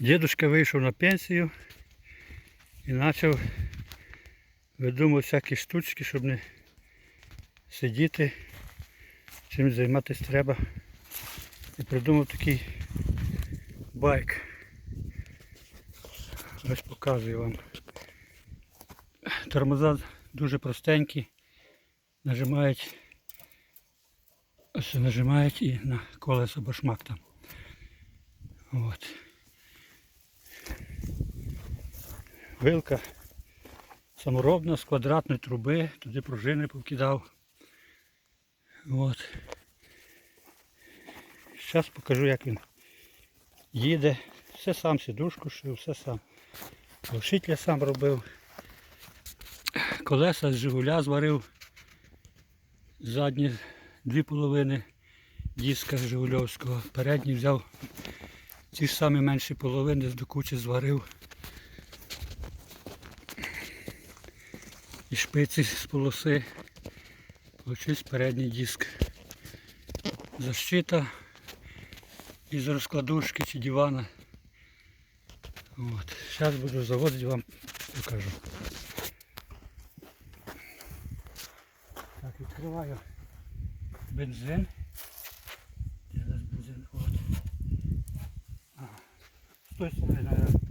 Дідушка вийшов на пенсію і почав видумувати всякі штучки, щоб не сидіти, чим займатися треба. І придумав такий байк. Ось показую вам. Тормоза дуже простенькі. Нажимають, ось нажимають і на колесо башмак там. От. Вилка саморобна з квадратної труби, туди пружини повкидав. От. Зараз покажу, як він їде. Все сам сідушку шив, все сам. Глушителя сам робив. Колеса з Жигуля зварив. Задні дві половини диска Жигульовського. Передній взяв ті ж самі менші половини до кучі зварив. І шпиці з полоси. Получився передній диск. Защита із розкладушки чи дивана. От. Зараз буду заводити вам покажу. Так, відкриваю бензин. Нас бензин? От. Ага. З тої сторони, наверное,